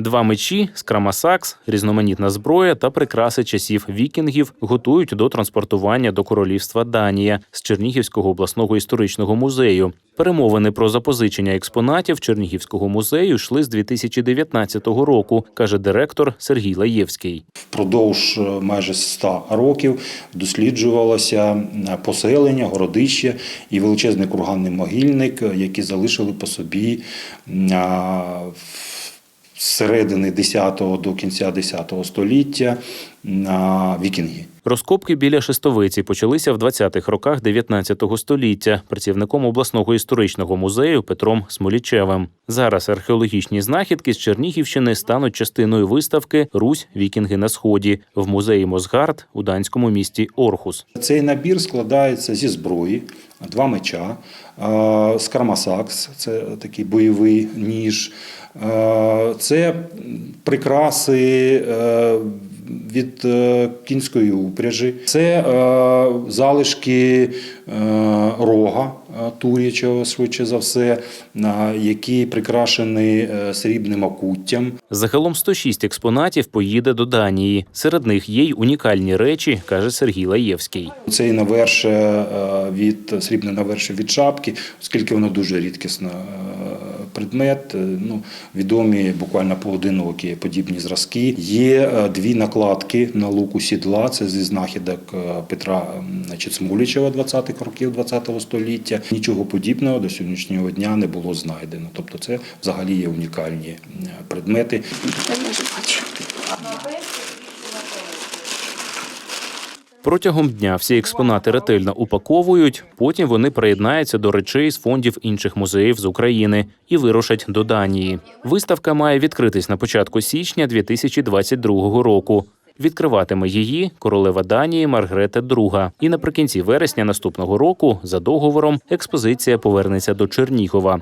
Два мечі, скрамасакс, різноманітна зброя та прикраси часів вікінгів готують до транспортування до королівства Данія з Чернігівського обласного історичного музею. Перемовини про запозичення експонатів Чернігівського музею йшли з 2019 року, каже директор Сергій Лаєвський. Впродовж е, майже 100 років досліджувалося е, поселення, городище і величезний курганний могильник, е, які залишили по собі середини 10-го до кінця 10 століття вікінги. Розкопки біля Шестовиці почалися в 20-х роках 19 століття працівником обласного історичного музею Петром Смолічевим. Зараз археологічні знахідки з Чернігівщини стануть частиною виставки Русь Вікінги на сході в музеї Мосгард у данському місті Орхус. Цей набір складається зі зброї, два меча, скармасакс, це такий бойовий ніж, це прикраси е, від е, кінської упряжі, це е, залишки е, рога турячого, швидше за все, які прикрашені срібним окуттям. Загалом 106 експонатів поїде до Данії. Серед них є й унікальні речі, каже Сергій Лаєвський. Цей наверше е, від срібне наверше від шапки, оскільки воно дуже рідкісна предмет. Ну відомі буквально поодинокі подібні зразки. Є дві накладки на луку сідла. Це зі знахідок е, Петра Смолічева 20-х років 20-го століття. Нічого подібного до сьогоднішнього дня не було знайдено. Тобто, це взагалі є унікальні е, предмети. Я не бачу. Протягом дня всі експонати ретельно упаковують. Потім вони приєднаються до речей з фондів інших музеїв з України і вирушать до Данії. Виставка має відкритись на початку січня 2022 року. Відкриватиме її королева Данії Маргрета II. І наприкінці вересня наступного року, за договором, експозиція повернеться до Чернігова.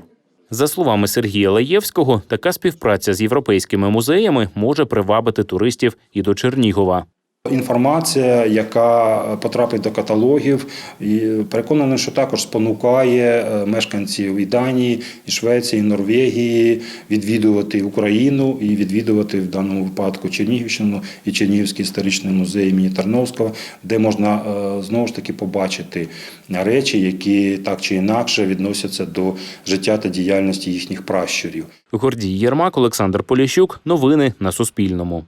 За словами Сергія Лаєвського, така співпраця з європейськими музеями може привабити туристів і до Чернігова. Інформація, яка потрапить до каталогів, і переконаний, що також спонукає е, мешканців і Данії, і Швеції, і Норвегії відвідувати Україну і відвідувати в даному випадку Чернігівщину і Чернігівський історичний музей імені Тарновського, де можна е, знову ж таки побачити речі, які так чи інакше відносяться до життя та діяльності їхніх пращурів. Гордій Єрмак, Олександр Поліщук. Новини на Суспільному.